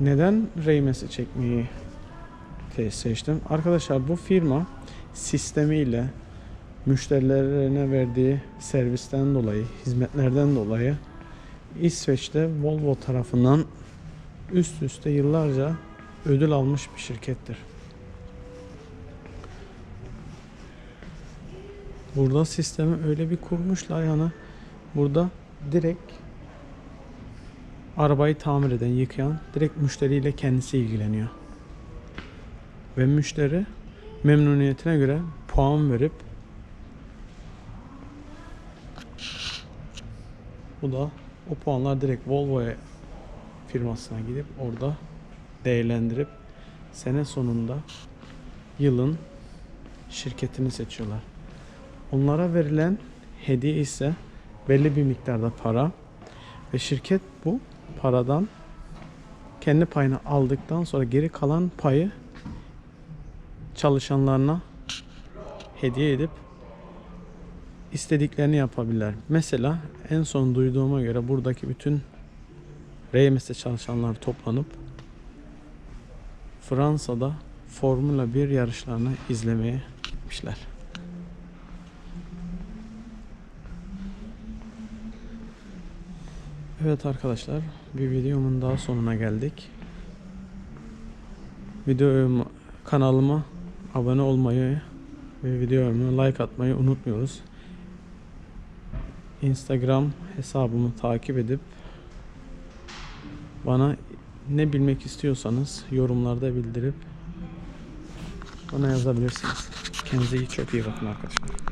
Neden Reymes'i çekmeyi seçtim? Arkadaşlar bu firma sistemiyle müşterilerine verdiği servisten dolayı, hizmetlerden dolayı İsveç'te Volvo tarafından üst üste yıllarca ödül almış bir şirkettir. Burada sistemi öyle bir kurmuşlar yani burada direkt arabayı tamir eden, yıkayan direkt müşteriyle kendisi ilgileniyor. Ve müşteri memnuniyetine göre puan verip bu da o puanlar direkt Volvo'ya firmasına gidip orada değerlendirip sene sonunda yılın şirketini seçiyorlar. Onlara verilen hediye ise belli bir miktarda para ve şirket bu paradan kendi payını aldıktan sonra geri kalan payı çalışanlarına hediye edip istediklerini yapabilirler. Mesela en son duyduğuma göre buradaki bütün RMS'te çalışanlar toplanıp Fransa'da Formula 1 yarışlarını izlemeye gitmişler. Evet arkadaşlar bir videomun daha sonuna geldik. Videomu kanalıma abone olmayı ve videomu like atmayı unutmuyoruz. Instagram hesabımı takip edip bana ne bilmek istiyorsanız yorumlarda bildirip bana yazabilirsiniz. Kendinize çok iyi bakın arkadaşlar.